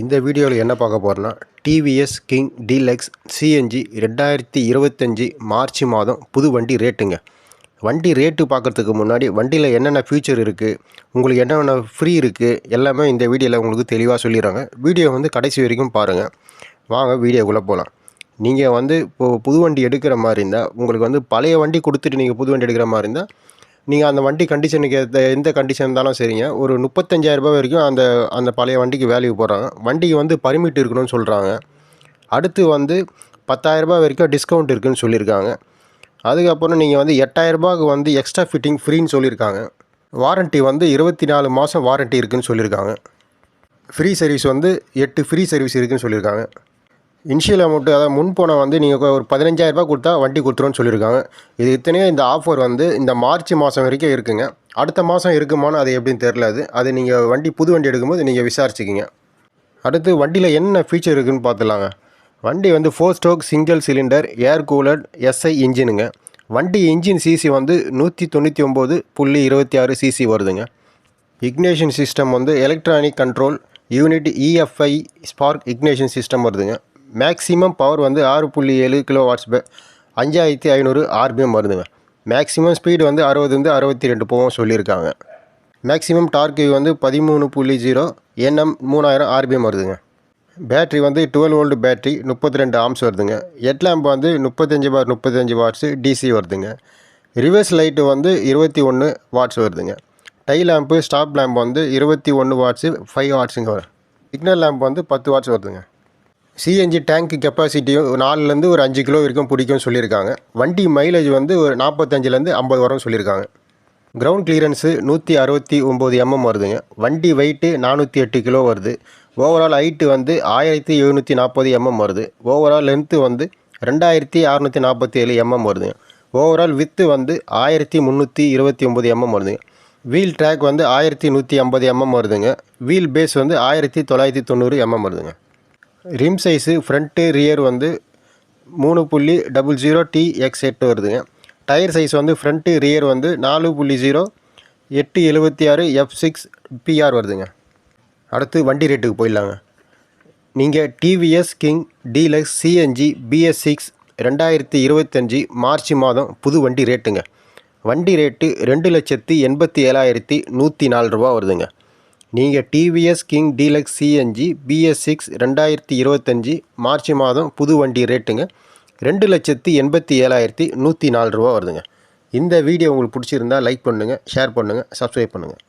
இந்த வீடியோவில் என்ன பார்க்க போகிறோன்னா டிவிஎஸ் கிங் டீலக்ஸ் சிஎன்ஜி ரெண்டாயிரத்தி இருபத்தஞ்சி மார்ச் மாதம் புது வண்டி ரேட்டுங்க. வண்டி ரேட்டு பார்க்குறதுக்கு முன்னாடி வண்டியில் என்னென்ன ஃபியூச்சர் இருக்குது உங்களுக்கு என்னென்ன ஃப்ரீ இருக்குது எல்லாமே இந்த வீடியோவில் உங்களுக்கு தெளிவாக சொல்லிடுறாங்க. வீடியோ வந்து கடைசி வரைக்கும் பாருங்கள் வாங்க வீடியோக்குள்ளே போகலாம் நீங்கள் வந்து இப்போது புது வண்டி எடுக்கிற மாதிரி இருந்தால் உங்களுக்கு வந்து பழைய வண்டி கொடுத்துட்டு நீங்கள் புது வண்டி எடுக்கிற மாதிரி இருந்தால் நீங்கள் அந்த வண்டி கண்டிஷனுக்கு ஏற்ற எந்த கண்டிஷன் இருந்தாலும் சரிங்க. ஒரு முப்பத்தஞ்சாயிரரூபா வரைக்கும் அந்த அந்த பழைய வண்டிக்கு வேல்யூ போடுறாங்க. வண்டிக்கு வந்து பர்மிட் இருக்கணும்னு சொல்கிறாங்க அடுத்து வந்து பத்தாயிரரூபா வரைக்கும் டிஸ்கவுண்ட் இருக்குதுன்னு சொல்லியிருக்காங்க. அதுக்கப்புறம் நீங்கள் வந்து எட்டாயிரரூபாவுக்கு வந்து எக்ஸ்ட்ரா ஃபிட்டிங் ஃப்ரீன்னு சொல்லியிருக்காங்க. வாரண்ட்டி வந்து இருபத்தி நாலு மாதம் வாரண்ட்டி இருக்குதுன்னு சொல்லியிருக்காங்க. ஃப்ரீ சர்வீஸ் வந்து எட்டு ஃப்ரீ சர்வீஸ் இருக்குதுன்னு சொல்லியிருக்காங்க. இனிஷியல் அமௌண்ட்டு அதாவது முன் போன வந்து நீங்கள் ஒரு பதினஞ்சாயிரரூபா கொடுத்தா வண்டி கொடுத்துருன்னு சொல்லியிருக்காங்க. இது இத்தனையும் இந்த ஆஃபர் வந்து இந்த மார்ச் மாதம் வரைக்கும் இருக்குங்க. அடுத்த மாதம் இருக்குமான்னு அது எப்படின்னு தெரில அது. அது நீங்கள் வண்டி புது வண்டி எடுக்கும்போது நீங்கள் விசாரிச்சுக்கிங்க. அடுத்து வண்டியில் என்ன ஃபீச்சர் இருக்குதுன்னு பார்த்துலாங்க. வண்டி வந்து four stroke single cylinder air cooler SI இன்ஜினுங்க வண்டி இன்ஜின் சிசி வந்து நூற்றி தொண்ணூற்றி ஒம்பது புள்ளி இருபத்தி ஆறு சிசி வருதுங்க. இக்னேஷன் சிஸ்டம் வந்து electronic control unit EFI spark ignition system வருதுங்க. மேக்ஸிமம் பவர் வந்து ஆறு புள்ளி ஏழு கிலோ வாட்ஸ் அஞ்சாயிரத்தி ஐநூறு ஆர்பிஎம் வருதுங்க மேக்ஸிமம் ஸ்பீடு வந்து அறுபதுலேருந்து அறுபத்தி ரெண்டு போவோம் சொல்லியிருக்காங்க. மேக்ஸிமம் டார்க்கு வந்து பதிமூணு புள்ளி ஜீரோ என்எம் மூணாயிரம் ஆர்பிஎம் வருதுங்க பேட்ரி வந்து டுவெல் ஓல்டு பேட்ரி முப்பத்தி ரெண்டு ஆம்ஸ் வருதுங்க. ஹெட் லேம்ப் வந்து முப்பத்தஞ்சு பார் முப்பத்தஞ்சு வாட்ஸு டிசி வருதுங்க. ரிவர்ஸ் லைட்டு வந்து இருபத்தி ஒன்று வாட்ஸ் வருதுங்க. டை லேம்ப்பு ஸ்டாப் லேம்ப் வந்து இருபத்தி ஒன்று வாட்ஸு ஃபைவ் வாட்ஸுங்க வரும். சிக்னல் லேம்ப் வந்து பத்து வாட்ஸ் வருதுங்க. சிஎன்ஜி டேங்க் கெப்பாசிட்டியும் நாலுலேருந்து ஒரு அஞ்சு கிலோ வரைக்கும் பிடிக்கும்னு சொல்லியிருக்காங்க. வண்டி மைலேஜ் வந்து ஒரு நாற்பத்தஞ்சிலேருந்து ஐம்பது வரும் சொல்லியிருக்காங்க. கிரவுண்ட் கிளியரன்ஸு நூற்றி அறுபத்தி ஒம்பது எம்எம் வருதுங்க. வண்டி வெயிட்டு நானூற்றி எட்டு கிலோ வருது. ஓவரால் ஹைட்டு வந்து ஆயிரத்தி எழுநூற்றி நாற்பது எம்எம் வருது. ஓவரால் லென்த்து வந்து ரெண்டாயிரத்தி அறநூற்றி நாற்பத்தி ஏழு எம்எம் வருதுங்க. ஓவரால் வித்து வந்து ஆயிரத்தி முந்நூற்றி இருபத்தி ஒம்பது எம்எம் வருதுங்க. வீல் ட்ராக் வந்து ஆயிரத்தி நூற்றி ஐம்பது எம்எம் வருதுங்க. வீல் பேஸ் வந்து ஆயிரத்தி தொள்ளாயிரத்தி தொண்ணூறு எம்எம் வருதுங்க. ரிம் சைஸு ஃப்ரண்ட்டு ரியர் வந்து மூணு புள்ளி டபுள் ஜீரோ டி எக்ஸ் எட்டு வருதுங்க. டயர் சைஸ் வந்து ஃப்ரண்ட்டு ரியர் வந்து நாலு புள்ளி ஜீரோ எட்டு எழுபத்தி ஆறு எஃப் சிக்ஸ் பிஆர் வருதுங்க. அடுத்து வண்டி ரேட்டுக்கு போயிடலாங்க. நீங்கள் TVS King Deluxe CNG BS six ரெண்டாயிரத்தி இருபத்தஞ்சி மார்ச் மாதம் புது வண்டி ரேட்டுங்க. வண்டி ரேட்டு ரெண்டு லட்சத்தி எண்பத்தி ஏழாயிரத்தி நூற்றி நாலு ரூபா வருதுங்க. நீங்கள் TVS King Deluxe CNG BS six ரெண்டாயிரத்தி இருபத்தஞ்சி மார்ச் மாதம் புது வண்டி ரேட்டுங்க. ரெண்டு லட்சத்தி எண்பத்தி ஏழாயிரத்தி நூற்றி நாலு ரூபா வருதுங்க. இந்த வீடியோ உங்களுக்கு பிடிச்சிருந்தா லைக் பண்ணுங்கள் ஷேர் பண்ணுங்கள் சப்ஸ்கிரைப் பண்ணுங்கள்